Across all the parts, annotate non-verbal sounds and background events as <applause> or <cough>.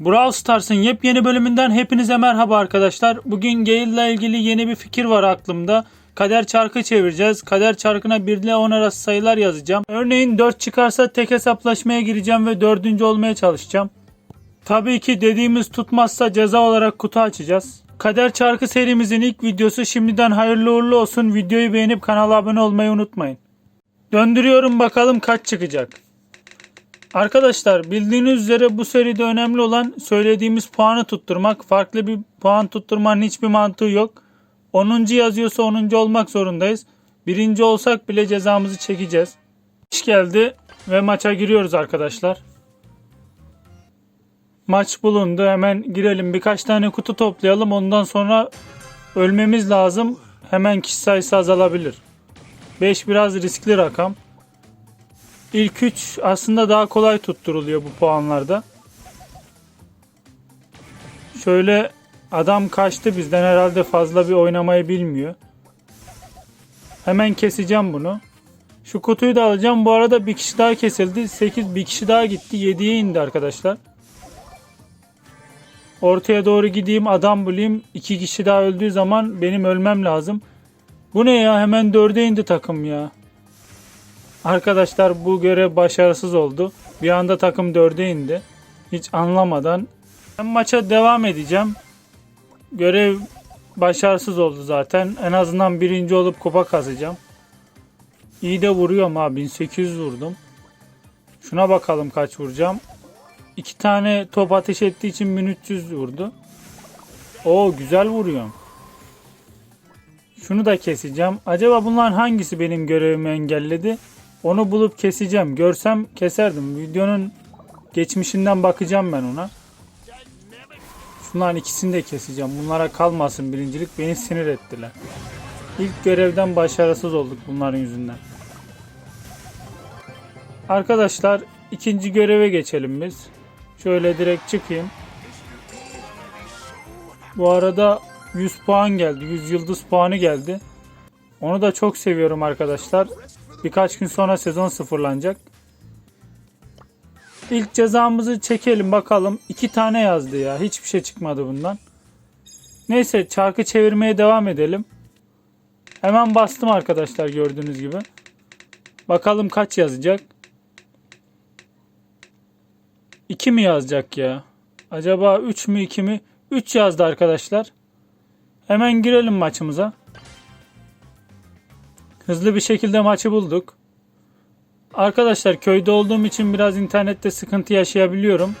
Brawl Stars'ın yepyeni bölümünden hepinize merhaba arkadaşlar. Bugün Gale ile ilgili yeni bir fikir var aklımda. Kader çarkı çevireceğiz. Kader çarkına 1 ile 10 arası sayılar yazacağım. Örneğin 4 çıkarsa tek hesaplaşmaya gireceğim ve 4. olmaya çalışacağım. Tabii ki dediğimiz tutmazsa ceza olarak kutu açacağız. Kader Çarkı serimizin ilk videosu şimdiden hayırlı uğurlu olsun. Videoyu beğenip kanala abone olmayı unutmayın. Döndürüyorum bakalım kaç çıkacak. Arkadaşlar bildiğiniz üzere bu seride önemli olan söylediğimiz puanı tutturmak. Farklı bir puan tutturmanın hiçbir mantığı yok. 10. yazıyorsa 10. olmak zorundayız. Birinci olsak bile cezamızı çekeceğiz. İş geldi ve maça giriyoruz arkadaşlar. Maç bulundu. Hemen girelim. Birkaç tane kutu toplayalım. Ondan sonra ölmemiz lazım. Hemen kişi sayısı azalabilir. 5 biraz riskli rakam. İlk 3 aslında daha kolay tutturuluyor bu puanlarda. Şöyle adam kaçtı bizden herhalde fazla bir oynamayı bilmiyor. Hemen keseceğim bunu. Şu kutuyu da alacağım. Bu arada bir kişi daha kesildi. 8 bir kişi daha gitti. 7'ye indi arkadaşlar. Ortaya doğru gideyim adam bulayım. İki kişi daha öldüğü zaman benim ölmem lazım. Bu ne ya hemen dörde indi takım ya. Arkadaşlar bu görev başarısız oldu. Bir anda takım dörde indi. Hiç anlamadan. Ben maça devam edeceğim. Görev başarısız oldu zaten. En azından birinci olup kupa kazacağım. İyi de vuruyorum ha 1800 vurdum. Şuna bakalım kaç vuracağım. İki tane top ateş ettiği için 1300 vurdu. Oo güzel vuruyorum. Şunu da keseceğim. Acaba bunların hangisi benim görevimi engelledi? Onu bulup keseceğim. Görsem keserdim. Videonun geçmişinden bakacağım ben ona. Şunların ikisini de keseceğim. Bunlara kalmasın birincilik. Beni sinir ettiler. İlk görevden başarısız olduk bunların yüzünden. Arkadaşlar ikinci göreve geçelim biz. Şöyle direkt çıkayım. Bu arada 100 puan geldi. 100 yıldız puanı geldi. Onu da çok seviyorum arkadaşlar. Birkaç gün sonra sezon sıfırlanacak. İlk cezamızı çekelim bakalım. İki tane yazdı ya. Hiçbir şey çıkmadı bundan. Neyse çarkı çevirmeye devam edelim. Hemen bastım arkadaşlar gördüğünüz gibi. Bakalım kaç yazacak. 2 mi yazacak ya? Acaba 3 mü 2 mi? 3 yazdı arkadaşlar. Hemen girelim maçımıza. Hızlı bir şekilde maçı bulduk. Arkadaşlar köyde olduğum için biraz internette sıkıntı yaşayabiliyorum.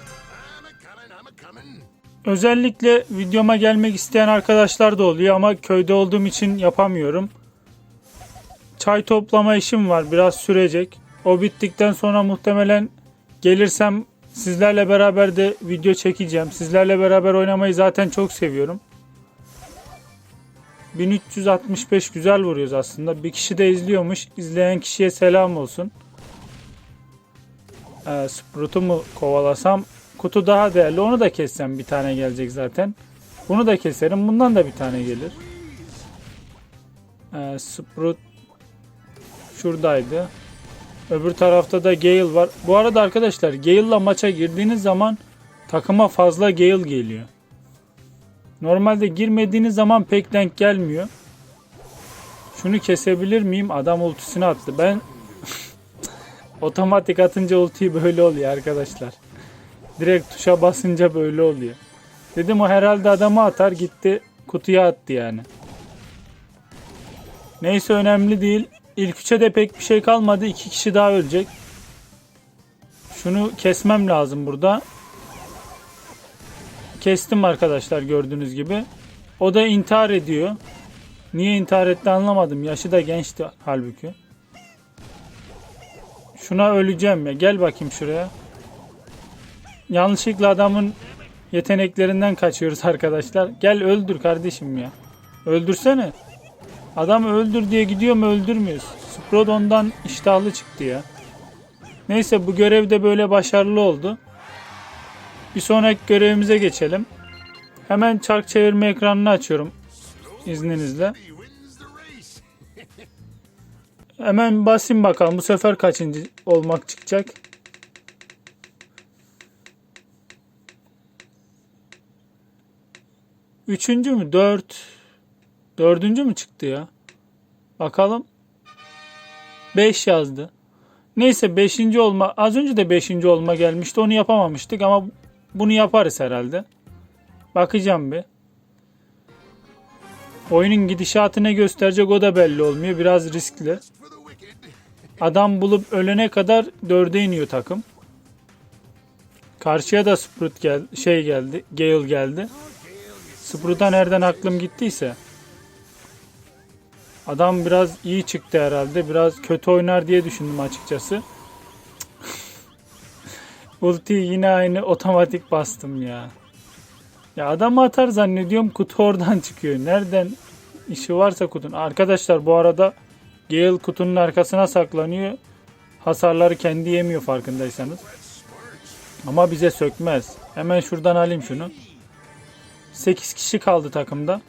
Özellikle videoma gelmek isteyen arkadaşlar da oluyor ama köyde olduğum için yapamıyorum. Çay toplama işim var biraz sürecek. O bittikten sonra muhtemelen gelirsem Sizlerle beraber de video çekeceğim. Sizlerle beraber oynamayı zaten çok seviyorum. 1365 güzel vuruyoruz aslında. Bir kişi de izliyormuş. İzleyen kişiye selam olsun. Ee, Sprout'u mu kovalasam? Kutu daha değerli. Onu da kessem bir tane gelecek zaten. Bunu da keserim. Bundan da bir tane gelir. Ee, Sprout şuradaydı. Öbür tarafta da Gale var. Bu arada arkadaşlar Gale'la maça girdiğiniz zaman takıma fazla Gale geliyor. Normalde girmediğiniz zaman pek denk gelmiyor. Şunu kesebilir miyim? Adam ultisini attı. Ben <laughs> otomatik atınca ultiyi böyle oluyor arkadaşlar. Direkt tuşa basınca böyle oluyor. Dedim o herhalde adamı atar gitti kutuya attı yani. Neyse önemli değil. İlk üçe de pek bir şey kalmadı. İki kişi daha ölecek. Şunu kesmem lazım burada. Kestim arkadaşlar gördüğünüz gibi. O da intihar ediyor. Niye intihar etti anlamadım. Yaşı da gençti halbuki. Şuna öleceğim ya. Gel bakayım şuraya. Yanlışlıkla adamın yeteneklerinden kaçıyoruz arkadaşlar. Gel öldür kardeşim ya. Öldürsene. Adam öldür diye gidiyor mu öldürmüyoruz. Sprout ondan iştahlı çıktı ya. Neyse bu görev de böyle başarılı oldu. Bir sonraki görevimize geçelim. Hemen çark çevirme ekranını açıyorum. İzninizle. Hemen basayım bakalım bu sefer kaçıncı olmak çıkacak. Üçüncü mü? Dört. Dördüncü mü çıktı ya? Bakalım. Beş yazdı. Neyse beşinci olma. Az önce de beşinci olma gelmişti. Onu yapamamıştık ama bunu yaparız herhalde. Bakacağım bir. Oyunun gidişatı ne gösterecek o da belli olmuyor. Biraz riskli. Adam bulup ölene kadar dörde iniyor takım. Karşıya da Sprout gel şey geldi. Gale geldi. Sprout'a nereden aklım gittiyse. Adam biraz iyi çıktı herhalde. Biraz kötü oynar diye düşündüm açıkçası. Ultiyi yine aynı otomatik bastım ya. Ya adam atar zannediyorum kutu oradan çıkıyor. Nereden işi varsa kutunun. Arkadaşlar bu arada Gale kutunun arkasına saklanıyor. Hasarları kendi yemiyor farkındaysanız. Ama bize sökmez. Hemen şuradan alayım şunu. 8 kişi kaldı takımda.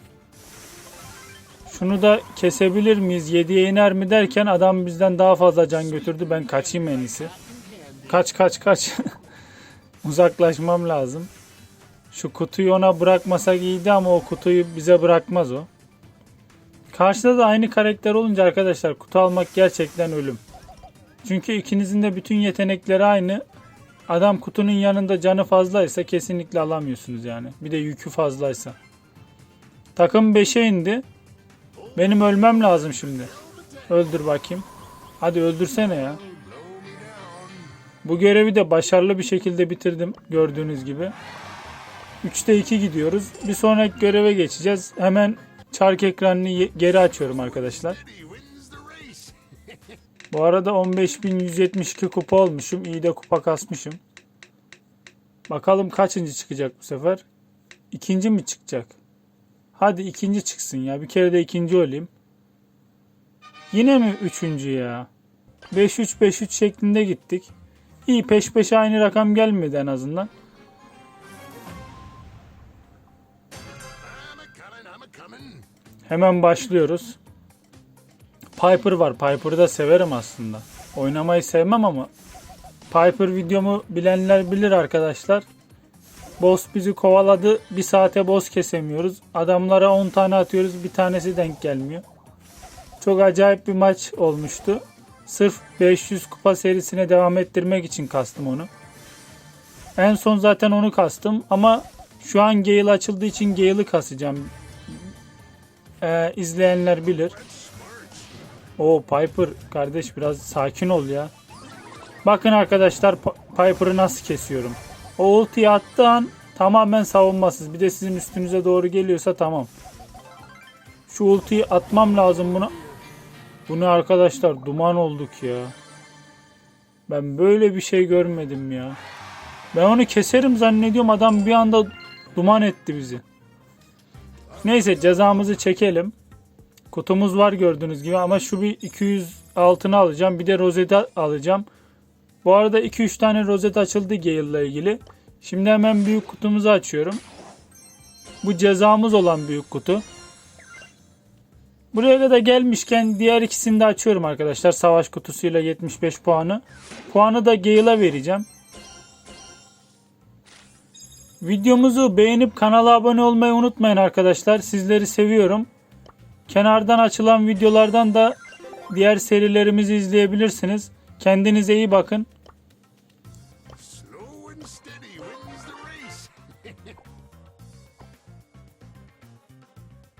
Şunu da kesebilir miyiz? 7'ye iner mi derken adam bizden daha fazla can götürdü. Ben kaçayım en iyisi. Kaç kaç kaç. <laughs> Uzaklaşmam lazım. Şu kutuyu ona bırakmasak iyiydi ama o kutuyu bize bırakmaz o. Karşıda da aynı karakter olunca arkadaşlar kutu almak gerçekten ölüm. Çünkü ikinizin de bütün yetenekleri aynı. Adam kutunun yanında canı fazlaysa kesinlikle alamıyorsunuz yani. Bir de yükü fazlaysa. Takım 5'e indi. Benim ölmem lazım şimdi. Öldür bakayım. Hadi öldürsene ya. Bu görevi de başarılı bir şekilde bitirdim gördüğünüz gibi. 3'te 2 gidiyoruz. Bir sonraki göreve geçeceğiz. Hemen çark ekranını geri açıyorum arkadaşlar. Bu arada 15.172 kupa olmuşum. İyi de kupa kasmışım. Bakalım kaçıncı çıkacak bu sefer? İkinci mi çıkacak? Hadi ikinci çıksın ya. Bir kere de ikinci olayım. Yine mi üçüncü ya? 5-3-5-3 şeklinde gittik. İyi peş peşe aynı rakam gelmedi en azından. Hemen başlıyoruz. Piper var. Piper'ı da severim aslında. Oynamayı sevmem ama Piper videomu bilenler bilir arkadaşlar. Boss bizi kovaladı. Bir saate boss kesemiyoruz. Adamlara 10 tane atıyoruz. Bir tanesi denk gelmiyor. Çok acayip bir maç olmuştu. Sırf 500 kupa serisine devam ettirmek için kastım onu. En son zaten onu kastım ama şu an Gale açıldığı için Gale'ı kasacağım. Ee, izleyenler bilir. O Piper kardeş biraz sakin ol ya. Bakın arkadaşlar Piper'ı nasıl kesiyorum. O ultiyi attığı an tamamen savunmasız. Bir de sizin üstünüze doğru geliyorsa tamam. Şu ultiyi atmam lazım buna. Bu ne arkadaşlar duman olduk ya. Ben böyle bir şey görmedim ya. Ben onu keserim zannediyorum adam bir anda duman etti bizi. Neyse cezamızı çekelim. Kutumuz var gördüğünüz gibi ama şu bir 200 altını alacağım. Bir de rozet alacağım. Bu arada 2-3 tane rozet açıldı Gale ile ilgili. Şimdi hemen büyük kutumuzu açıyorum. Bu cezamız olan büyük kutu. Buraya kadar gelmişken diğer ikisini de açıyorum arkadaşlar. Savaş kutusuyla 75 puanı. Puanı da Gale'a vereceğim. Videomuzu beğenip kanala abone olmayı unutmayın arkadaşlar. Sizleri seviyorum. Kenardan açılan videolardan da diğer serilerimizi izleyebilirsiniz. Kendinize iyi bakın.